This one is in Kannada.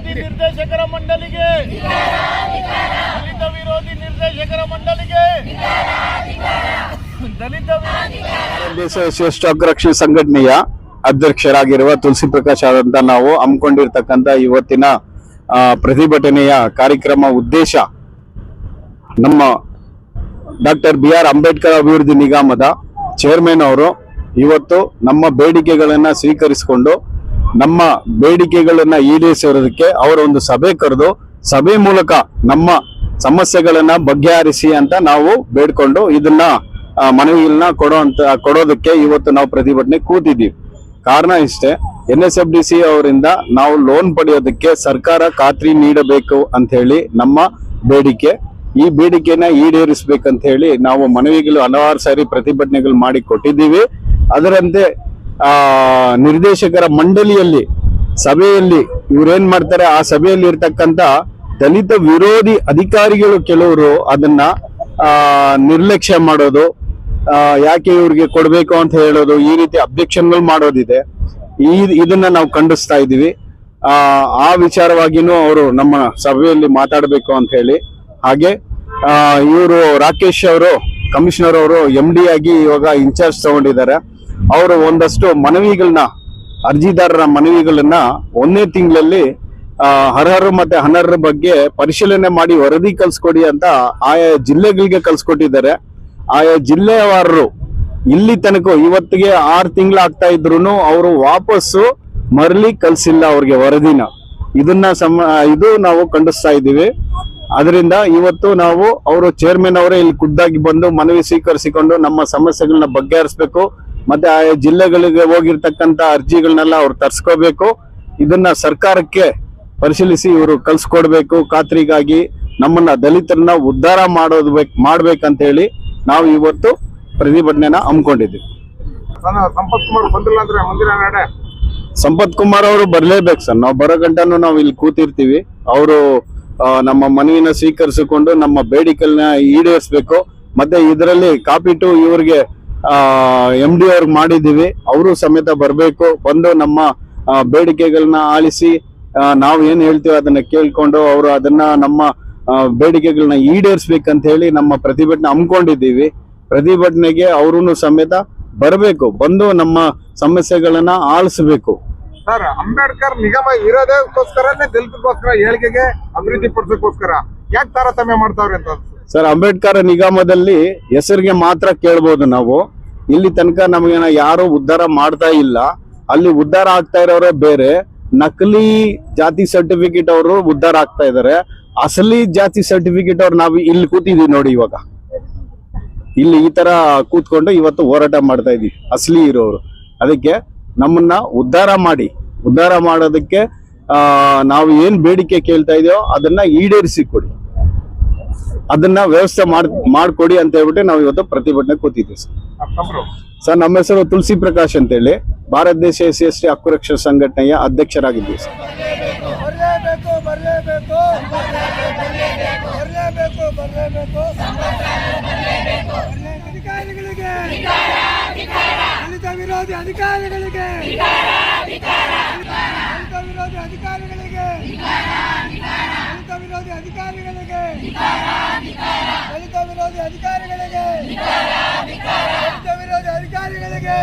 ನಿರ್ದೇಶಕರ ಮಂಡಳಿಗೆ ದಲಿತ ವಿರೋಧಿ ನಿರ್ದೇಶಕರ ಮಂಡಳಿಗೆ ದಲಿತ ವಿರೋಧಿ ಶ್ರೇಷ್ಠ ಅಗ್ರಕ್ಷಿ ಸಂಘಟನೆಯ ಅಧ್ಯಕ್ಷರಾಗಿರುವ ತುಳಸಿ ಪ್ರಕಾಶ್ ಅವರಂತ ನಾವು ಹಮ್ಮಿಕೊಂಡಿರ್ತಕ್ಕಂಥ ಇವತ್ತಿನ ಪ್ರತಿಭಟನೆಯ ಕಾರ್ಯಕ್ರಮ ಉದ್ದೇಶ ನಮ್ಮ ಡಾಕ್ಟರ್ ಬಿ ಆರ್ ಅಂಬೇಡ್ಕರ್ ಅಭಿವೃದ್ಧಿ ನಿಗಮದ ಚೇರ್ಮನ್ ಅವರು ಇವತ್ತು ನಮ್ಮ ಬೇಡಿಕೆಗಳನ್ನು ಸ್ವೀಕರಿಸಿಕೊಂಡು ನಮ್ಮ ಬೇಡಿಕೆಗಳನ್ನ ಈಡೇರಿಸಿರೋದಕ್ಕೆ ಅವರ ಒಂದು ಸಭೆ ಕರೆದು ಸಭೆ ಮೂಲಕ ನಮ್ಮ ಸಮಸ್ಯೆಗಳನ್ನ ಬಗೆಹರಿಸಿ ಅಂತ ನಾವು ಬೇಡ್ಕೊಂಡು ಇದನ್ನ ಮನವಿಗಳನ್ನ ಕೊಡೋ ಅಂತ, ಕೊಡೋದಕ್ಕೆ ಇವತ್ತು ನಾವು ಪ್ರತಿಭಟನೆ ಕೂತಿದ್ದೀವಿ. ಕಾರಣ ಇಷ್ಟೇ N S F D C ಅವರಿಂದ ನಾವು ಲೋನ್ ಪಡೆಯೋದಕ್ಕೆ ಸರ್ಕಾರ ಖಾತ್ರಿ ನೀಡಬೇಕು ಅಂತ ಹೇಳಿ ನಮ್ಮ ಬೇಡಿಕೆ. ಈ ಬೇಡಿಕೆನ ಈಡೇರಿಸಬೇಕಂತ ಹೇಳಿ ನಾವು ಮನವಿಗಳು ಹಲವಾರು ಸಾರಿ ಪ್ರತಿಭಟನೆಗಳು ಮಾಡಿ ಕೊಟ್ಟಿದ್ದೀವಿ. ಅದರಂತೆ ನಿರ್ದೇಶಕರ ಮಂಡಳಿಯಲ್ಲಿ, ಸಭೆಯಲ್ಲಿ ಇವ್ರೇನ್ ಮಾಡ್ತಾರೆ, ಆ ಸಭೆಯಲ್ಲಿ ಇರ್ತಕ್ಕಂತ ದಲಿತ ವಿರೋಧಿ ಅಧಿಕಾರಿಗಳು ಕೆಲವರು ಅದನ್ನ ನಿರ್ಲಕ್ಷ್ಯ ಮಾಡೋದು ಯಾಕೆ ಇವ್ರಿಗೆ ಕೊಡಬೇಕು ಅಂತ ಹೇಳೋದು, ಈ ರೀತಿ ಅಬ್ಜೆಕ್ಷನ್ಗಳು ಮಾಡೋದಿದೆ. ಈ, ಇದನ್ನ ನಾವು ಖಂಡಿಸ್ತಾ ಇದ್ದೀವಿ. ಆ ವಿಚಾರವಾಗಿನೂ ಅವರು ನಮ್ಮ ಸಭೆಯಲ್ಲಿ ಮಾತಾಡಬೇಕು ಅಂತ ಹೇಳಿ. ಹಾಗೆ ಇವರು ರಾಕೇಶ್ ಅವರು, ಕಮಿಷನರ್ ಅವರು ಎಂ ಆಗಿ ಇವಾಗ ಇನ್ಚಾರ್ಜ್ ತಗೊಂಡಿದ್ದಾರೆ. ಅವರು ಒಂದಷ್ಟು ಮನವಿಗಳನ್ನ, ಅರ್ಜಿದಾರರ ಮನವಿಗಳನ್ನ ಒಂದನೇ ತಿಂಗಳಲ್ಲಿ ಅರ್ಹರು ಮತ್ತೆ ಅನರ್ಹರ ಬಗ್ಗೆ ಪರಿಶೀಲನೆ ಮಾಡಿ ವರದಿ ಕಲ್ಸ್ಕೊಡಿ ಅಂತ ಆಯಾ ಜಿಲ್ಲೆಗಳಿಗೆ ಕಲ್ಸ್ಕೊಟ್ಟಿದ್ದಾರೆ ಆಯಾ ಜಿಲ್ಲೆಯವಾರರು ಇಲ್ಲಿ ತನಕ ಇವತ್ತಿಗೆ ಆರು ತಿಂಗಳು ಆಗ್ತಾ ಇದ್ರು ಅವರು ವಾಪಸ್ಸು ಮರಳಿ ಕಲ್ಸಿಲ್ಲ ಅವ್ರಿಗೆ ವರದಿನ. ಇದನ್ನ ಸಮ, ಇದು ನಾವು ಖಂಡಿಸ್ತಾ ಇದ್ದೀವಿ. ಅದರಿಂದ ಇವತ್ತು ನಾವು, ಅವರು ಚೇರ್ಮನ್ ಅವರೇ ಇಲ್ಲಿ ಖುದ್ದಾಗಿ ಬಂದು ಮನವಿ ಸ್ವೀಕರಿಸಿಕೊಂಡು ನಮ್ಮ ಸಮಸ್ಯೆಗಳನ್ನ ಬಗೆಹರಿಸಬೇಕು. ಮತ್ತೆ ಆ ಜಿಲ್ಲೆಗಳಿಗೆ ಹೋಗಿರ್ತಕ್ಕಂತ ಅರ್ಜಿಗಳನ್ನೆಲ್ಲ ಅವ್ರು ತರ್ಸ್ಕೋಬೇಕು. ಇದನ್ನ ಸರ್ಕಾರಕ್ಕೆ ಪರಿಶೀಲಿಸಿ ಇವರು ಕಲ್ಸ್ಕೊಡ್ಬೇಕು ಖಾತ್ರಿಗಾಗಿ ನಮ್ಮನ್ನ ದಲಿತರನ್ನ ಉದ್ಧಾರ ಮಾಡೋದು ಬೇಕ್ ಮಾಡ್ಬೇಕಂತ ಹೇಳಿ ನಾವು ಇವತ್ತು ಪ್ರತಿಭಟನೆನ ಹಮ್ಮಿಕೊಂಡಿದ್ದೀವಿ. ಸಂಪತ್ ಕುಮಾರ್ ಅವರು ಬರ್ಲೇಬೇಕು ಸರ್. ನಾವು ಬರೋ ಗಂಟನು ನಾವು ಇಲ್ಲಿ ಕೂತಿರ್ತೀವಿ. ಅವರು ನಮ್ಮ ಮನವಿನ ಸ್ವೀಕರಿಸಿಕೊಂಡು ನಮ್ಮ ಬೇಡಿಕೆಗಳನ್ನ ಈಡೇರಿಸಬೇಕು. ಮತ್ತೆ ಇದರಲ್ಲಿ ಕಾಪಿ ಟು ಇವ್ರಿಗೆ ಎಂ ಡಿ ಅವ್ರಿಗೆ ಮಾಡಿದ್ದೀವಿ. ಅವರು ಸಮೇತ ಬರಬೇಕು. ಬಂದು ನಮ್ಮ ಬೇಡಿಕೆಗಳನ್ನ ಆಲಿಸಿ ನಾವು ಏನು ಹೇಳ್ತೀವಿ ಅದನ್ನ ಕೇಳ್ಕೊಂಡು ಅವರು ಅದನ್ನ ನಮ್ಮ ಬೇಡಿಕೆಗಳನ್ನ ಈಡೇರಿಸ್ಬೇಕಂತ ಹೇಳಿ ನಮ್ಮ ಪ್ರತಿಭಟನೆ ಹಮ್ಮಿಕೊಂಡಿದ್ದೀವಿ. ಪ್ರತಿಭಟನೆಗೆ ಅವರು ಸಮೇತ ಬರಬೇಕು. ಬಂದು ನಮ್ಮ ಸಮಸ್ಯೆಗಳನ್ನ ಆಲಿಸಬೇಕು. ಸರ್, ಅಂಬೇಡ್ಕರ್ ನಿಗಮ ಇರೋದಕ್ಕೋಸ್ಕರನೇ ದಲಿತಕ್ಕೋಸ್ಕರ ಹೇಳಿಕೆಗೆ ಅಭಿವೃದ್ಧಿ ಪಡಿಸೋಕ್ಕೋಸ್ಕರ ಯಾಕೆ ತಾರತಮ್ಯ ಮಾಡ್ತಾವ್ರೆ ಅಂತ ಸರ್, ಅಂಬೇಡ್ಕರ್ ನಿಗಮದಲ್ಲಿ ಹೆಸರಿಗೆ ಮಾತ್ರ ಕೇಳ್ಬೋದು ನಾವು. ಇಲ್ಲಿ ತನಕ ನಮಗೇನ ಯಾರು ಉದ್ಧಾರ ಮಾಡ್ತಾ ಇಲ್ಲ. ಅಲ್ಲಿ ಉದ್ಧಾರ ಆಗ್ತಾ ಇರೋರೇ ಬೇರೆ. ನಕಲಿ ಜಾತಿ ಸರ್ಟಿಫಿಕೇಟ್ ಅವರು ಉದ್ಧಾರ ಆಗ್ತಾ ಇದಾರೆ. ಅಸಲಿ ಜಾತಿ ಸರ್ಟಿಫಿಕೇಟ್ ಅವ್ರು ನಾವು ಇಲ್ಲಿ ಕೂತಿದೀವಿ ನೋಡಿ ಇವಾಗ. ಇಲ್ಲಿ ಈ ತರ ಕೂತ್ಕೊಂಡು ಇವತ್ತು ಹೋರಾಟ ಮಾಡ್ತಾ ಇದೀವಿ ಅಸಲಿ ಇರೋರು. ಅದಕ್ಕೆ ನಮ್ಮನ್ನ ಉದ್ಧಾರ ಮಾಡಿ. ಉದ್ಧಾರ ಮಾಡೋದಕ್ಕೆ ನಾವು ಏನ್ ಬೇಡಿಕೆ ಕೇಳ್ತಾ ಇದೆಯೋ ಅದನ್ನ ಈಡೇರಿಸಿ ಕೊಡಿ. ಅದನ್ನ ವ್ಯವಸ್ಥೆ ಮಾಡ್ ಮಾಡ್ಕೊಡಿ ಅಂತ ಹೇಳ್ಬಿಟ್ಟು ನಾವು ಇವತ್ತು ಪ್ರತಿಭಟನೆ ಕೂತಿದ್ದೀವಿ ಸರ್. ಸರ್ ನಮ್ಮ ಹೆಸರು ತುಳಸಿ ಪ್ರಕಾಶ್ ಅಂತೇಳಿ. ಭಾರತ ದೇಶ ಎಸ್ ಸಿ ಎಸ್ ಟಿ ಹಕ್ಕುರಕ್ಷಾ ಸಂಘಟನೆಯ ಅಧ್ಯಕ್ಷರಾಗಿದ್ದೀವಿ ಸರ್. ವಿರೋಧಿ ಅಧಿಕಾರಿಗಳಿಗೆ ವಿರೋಧಿ ಅಧಿಕಾರಿಗಳಿಗೆ ಅಧಿಕಾರಿಗಳಿಗೆ. ಅಧಿಕಾರಿಗಳಿಗೆ.